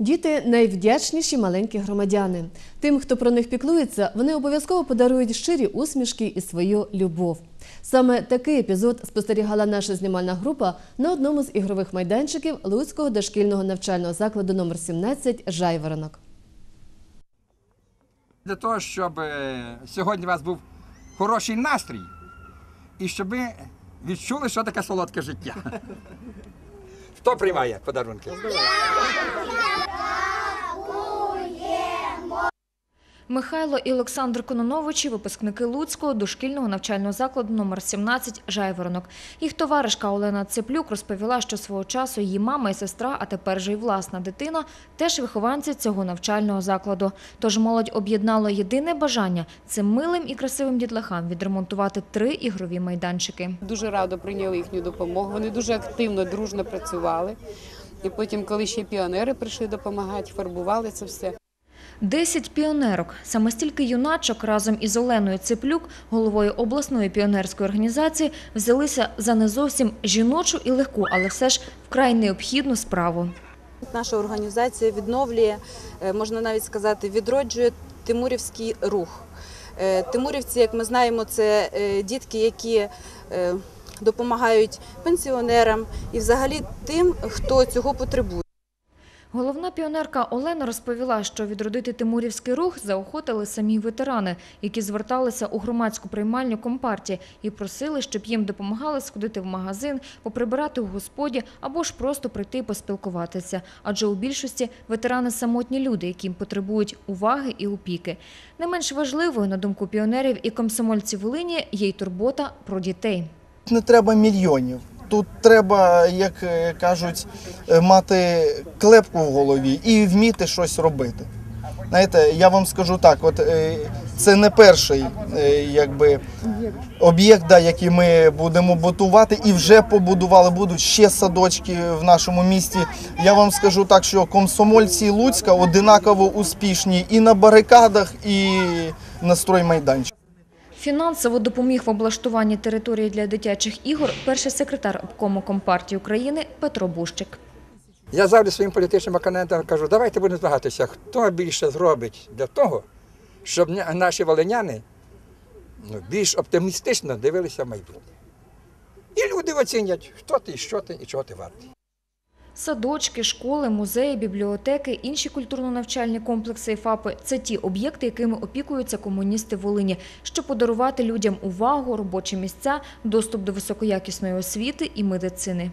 Діти найвдячніші маленькі громадяни. Тим, хто про них піклується, вони обов'язково подарують щирі усмішки і свою любов. Саме такий епізод спостерігала наша знімальна група на одному з ігрових майданчиків Луцького дошкільного навчального закладу номер 17 Жайворонок. Для того, щоб е, сьогодні у вас був хороший настрій і щоб ви відчули, що таке солодке життя. Хто приймає подарунки? Михайло і Олександр Кононовичі – випускники Луцького дошкільного навчального закладу номер 17 «Жайворонок». Їх товаришка Олена Цеплюк розповіла, що свого часу її мама і сестра, а тепер же й власна дитина, теж вихованці цього навчального закладу. Тож молодь об'єднало єдине бажання – цим милим і красивим дітлахам відремонтувати три ігрові майданчики. Дуже радо прийняли їхню допомогу. Вони дуже активно, дружно працювали. І потім, коли ще піонери прийшли допомагати, фарбували це все. Десять піонерок. Саме стільки юначок разом із Оленою Цеплюк, головою обласної піонерської організації, взялися за не зовсім жіночу і легку, але все ж вкрай необхідну справу. Наша організація відновлює, е, можна навіть сказати, відроджує тимурівський рух. Е, Тимурівці, як ми знаємо, це е, дітки, які допомагають пенсіонерам і взагалі тим, хто цього потребує. Головна піонерка Олена розповіла, що відродити Тимурівський рух заохотили самі ветерани, які зверталися у громадську приймальню компартії і просили, щоб їм допомагали сходити в магазин, поприбирати у господі або ж просто прийти поспілкуватися. Адже у більшості ветерани самотні люди, які потребують уваги і опіки. Не менш важливою, на думку піонерів і комсомольців Волині, є й турбота про дітей. не треба мільйонів. Тут треба, як е, кажуть, е, мати клепку в голові і вміти щось робити. Знаєте, я вам скажу так: от е, це не перший якби, об'єкт, да, який ми будемо будувати, і вже побудували. Будуть ще садочки в нашому місті. Я вам скажу так, що комсомольці Луцька одинаково успішні і на барикадах, і на строймайданчиках. Фінансово допоміг в облаштуванні території для дитячих ігор перший секретар обкому Компартії України Петро Бущик. Я завжди своїм політичним опонентам кажу, давайте будемо змагатися, хто більше зробить для того, щоб наші волиняни ну, більш оптимістично дивилися в майбутнє. І люди оцінять, хто ти, що ти і чого ти вартий. Садочки, школи, музеї, бібліотеки, інші культурно-навчальні комплекси і ФАПи – це ті об'єкти, якими опікуються комуністи Волині, щоб подарувати людям увагу, робочі місця, доступ до високоякісної освіти і медицини.